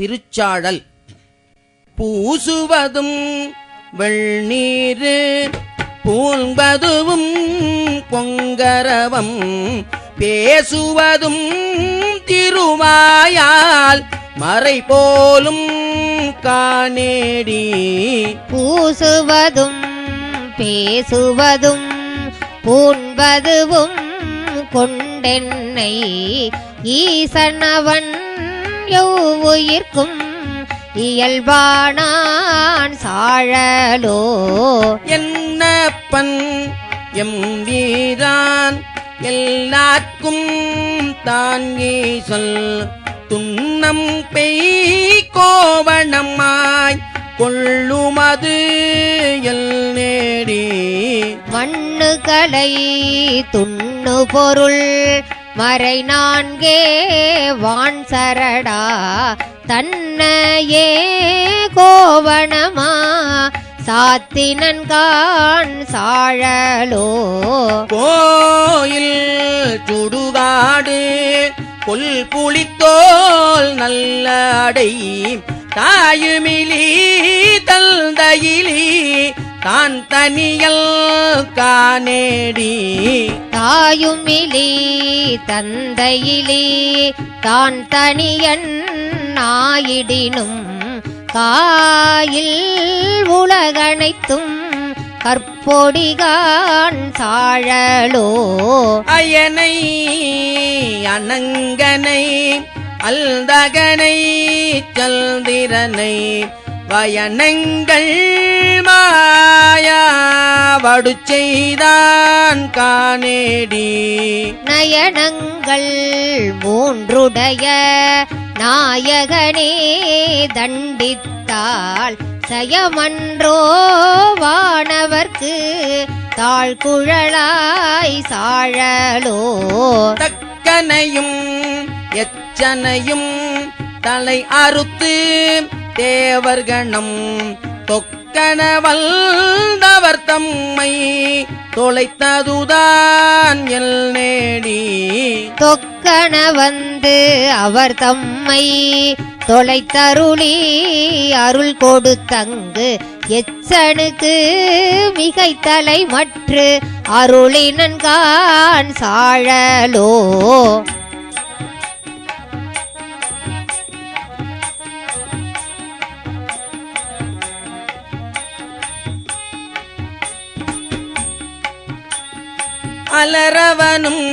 திருச்சாழல் பூசுவதும் வெள்நீரு பூங்கதுவும் பொங்கரவம். பேசுவதும் திருவாயால் மறை போலும் காணேடி. பூசுவதும் பேசுவதும் பூண்பதுவும் கொண்டென்னை ஈசனவன் எவ்வுயிர்க்கும் இயல்பானான் சாழலோ. என்னப்பன் எம் வீரான் எல்லார்க்கும் தான் ஈசல். துன்னம் பெய் கோவணமாய் கொள்ளுமது எல் நேடி. மண்ணுகளை துண்ணு பொருள் மறை நான்கே வான் சரடா தன்னையே கோவணமா சாத்தினன்கான் சாழலோ. கோயில் சுடுகாடு கொல் புளித்தோல் நல்ல அடை தாயுமிலி தந்தையிலி தான் தனியல் காணேடி தாயுமிலி தந்தையிலி தான் தனியன் நாயிடினும் காயில் உலகனைத்தும் கற்பொடிகான் சாழலோ அயனை அனங்கனை அல்தகனை சந்திரனை வயனங்கள் மாயா வடு செய்தான் காணேடி. நயனங்கள் மூன்றுடைய நாயகனே தண்டித்தாள். சயமன்றோ வானவர்க்கு தாழ்குழலாய் சாழலோ. தக்கனையும் எச்சனையும் தலை அறுத்து தேவர்கணம் தொக்கன வந்தவர் தம்மை தொலைத்ததுதான் எல் நேடி. தொக்கன வந்து அவர் தம்மை தொலைத்தருளி அருள் கொடுத்தங்கு எச்சனுக்கு மிகைத்தலை மற்று அருளினன்கான் சாழலோ. மலரவனும்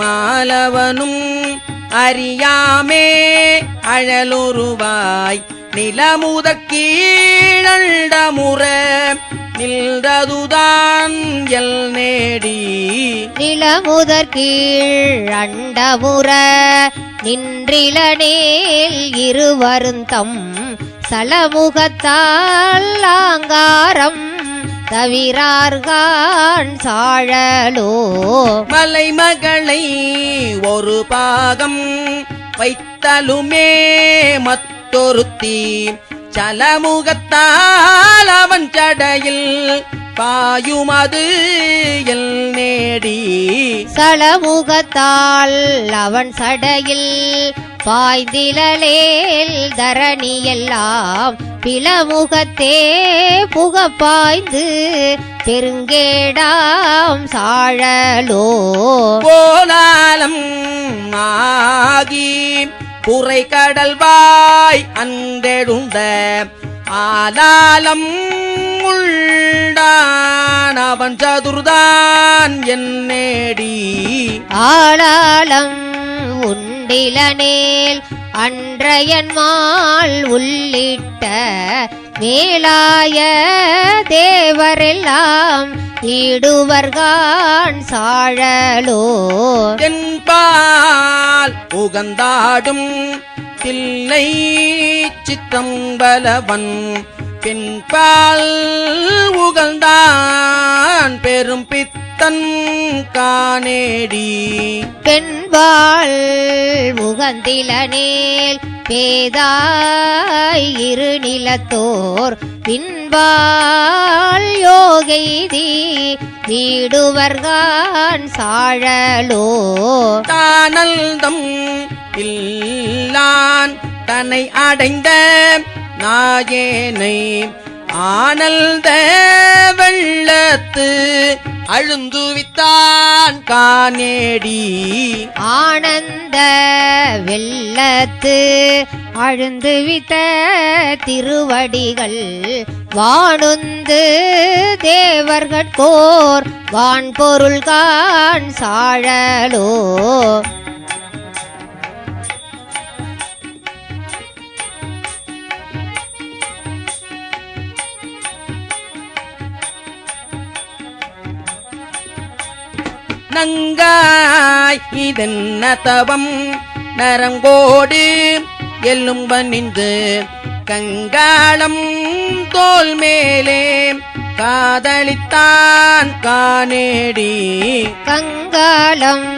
மாலவனும் அறியாமே அழலுருவாய். நிலமுதற் கீழண்டமுற நின்றதுதான் எல் நேடி. நிலமுதற் கீழ் அண்டமுற நின்றிலனேல் இருவருந்தம் சலமுகத்தால் ஆங்காரம் தவிரார்கான் சாழலோ. மலைமகளை ஒரு பாகம் வைத்தலுமே மத்தொருத்தி சலமுகத்தால் அவன் சடையில் பாயுமது எல் நேடி. சலமுகத்தால் அவன் சடையில் பாய்ந்திலலேல் தரணியெல்லாம் பிளமுகத்தே புக பாய்ந்து பெருங்கேடாம் சாழலோ. போனாலம் ஆகி புரை கடல்வாய் அன்றெடுந்த ஆலாலம் உள்டான் அவன் சதுர்தான் என் நேடி. ஆளாளம் உண்டிலனேல் அன்றையன்மாள் உள்ளிட்ட மேலாய தேவரெல்லாம் ஈடுவர்கான் சாழலோ. என்பால் உகந்தாடும் தில்லை சித்தம்பலவன் பின்பால் உகழ்ந்தான் பெரும் பித்த பித்தன் காணேடி. பெண்பாள் முகந்திலனேல் பேதாய் இரு நிலத்தோர். பின்பால் யோகைதி வீடுவர்கான் சாழலோ தானல்தம் இல்லான் தன்னை அடைந்த நாயேனை ஆனந்த வெள்ளத்து அழுந்துவித்தான் காணேடி ஆனந்த வெள்ளத்து அழுந்துவித்த திருவடிகள் வானுந்து தேவர்கட்கோர் வான்பொருள் கான் சாழலோ நங்காய் இதென்ன தவம்? நரங்கோடு எல்லும் பணிந்து கங்காளம் தோல் மேலே காதலித்தான் காணேடி கங்காளம்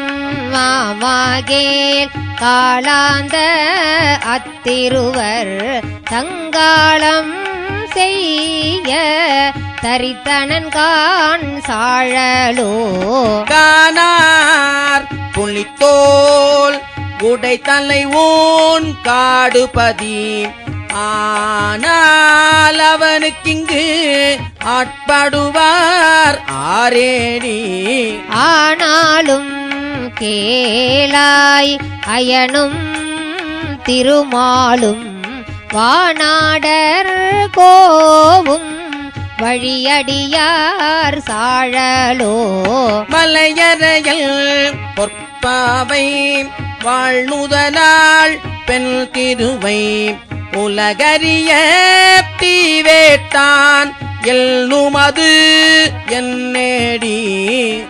மாமாகேல் காளாந்த அத்திருவர். தங்காளம் செய்ய தரித்தனன் கான் சாழலோ. கானார் புலித்தோல் உடை தலை ஊன் காடுபதி. ஆனால் அவனுக்கிங்கு ஆட்படுவார் ஆரேடி. ஆனாலும் கேளாய் அயனும் திருமாலும் வானாடர் கோவும் வழியடியார் சாழலோ? மலையறையில் பொற்பாவை வாழ்நுதலாள் பெண் திருவை உலகறிய தீவேட்டான் எல்லுமது என்னேடி?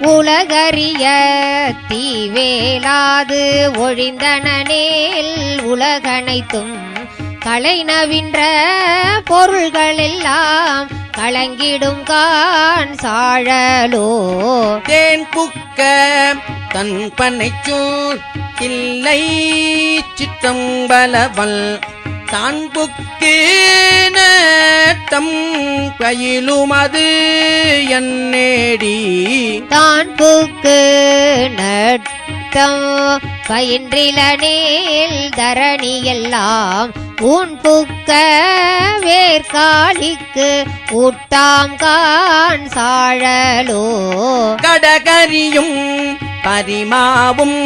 உலகறிய தீவேலாது ஒழிந்தனேல் உலகனைத்தும் களைநவின்ற பொருள்களெல்லாம் கலங்கிடும் கான் சாழலோ. தேன் புக்க தன் பனைச்சூர் இல்லை சிற்றம்பலவல் தான் புக்கு நட்டம் பயிலுமது என்னேடி தான் புக்கு நட்டம் பயின்றிலனேல் தரணி எல்லாம் ஊன் புக்க வேர்காலிக்கு ஊட்டாம் கான் சாழலோ. கடகரியும் பரிமாவும்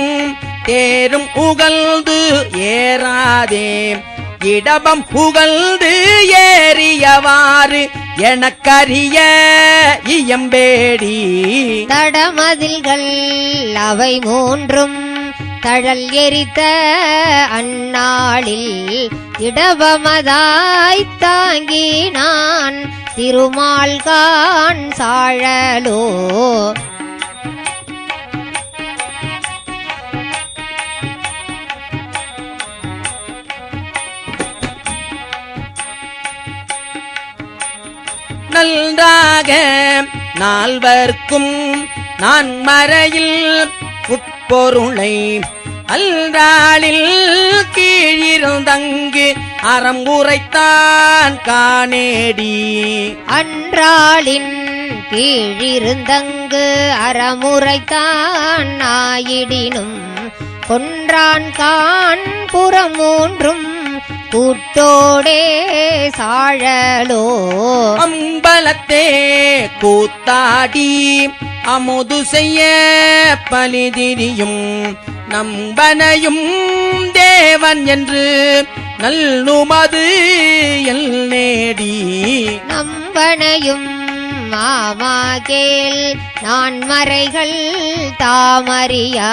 தேரும் உகழ்ந்து ஏறாதே. இடபம் புகழ்ந்து ஏறியவாறு எனக்கரிய இயம்பேடி. தடமதில்கள் அவை மூன்றும் தழல் எரித்த அந்நாளில் இடபமதாய் தாங்கி நான் திருமால் கான் சாழலோ நன்றாக நால்வர்க்கும் நான் மறையில் உட்பொருளை அல்றாளில் கீழிருந்தங்கு அறம் உரைத்தான் காணேடி. அன்றாளின் கீழிருந்தங்கு அறமுறைத்தான் நாயிடினும் கொன்றான் கான் புறமூன்றும் கூட்டோடே சாழலோ. அம்பலத்தே கூத்தாடி அமுது செய்ய பலிதிரியும் நம்பனையும் தேவன் என்று நல்லுமது எல் நேடி. நம்பனையும் மாமாகேல் நான் மறைகள் தாமறியா?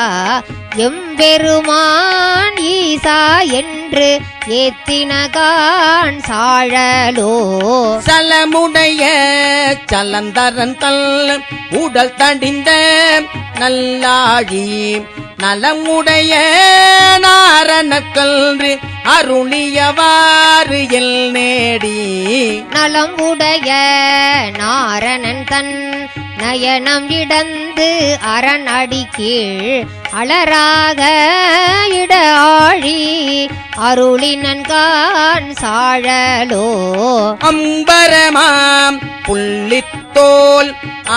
எம்பெருமான் ஈசா என்று ஏத்தினகான் சாழலோ? சலமுடைய சலந்தரன் தல் உடல் தடிந்த நல்லாழி நலமுடைய நாரணக்கல்று அருளியவாறு எல் நேடி. நலம் உடைய நாரணன் தன் நயனம் இடந்து அரண் அடி கீழ் அலராக இட ஆழி அருளினன்கான் சாழலோ. அம்பரமாம் புள்ளித்தோல்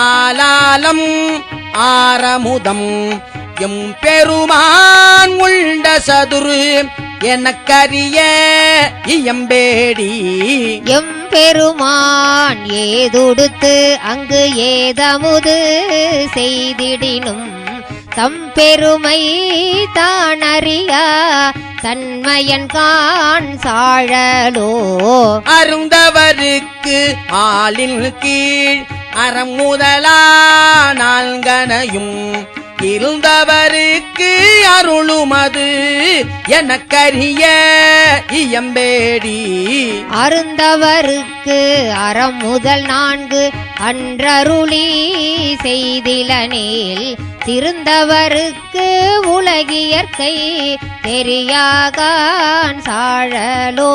ஆலாலம் ஆரமுதம் எம் பெருமான் உண்ட சதுரு எனக்கரிய இயம்பேடி. பெருமான் ஏதுடுத்து அங்கு ஏதமுது செய்திடினும் தம்பெருமை அறியா தன்மையன் கான் சாழலோ? அருந்தவருக்கு ஆளின் கீழ் அறம் முதலா நான்கனையும் இருந்தவருக்கு அருளுமது எனக்கரிய இயம்பேடி. அருந்தவருக்கு அறம் முதல் நான்கு அன்றருளி செய்திலனில் திருந்தவருக்கு உலகியற்கை தெரியாகான் சாழலோ.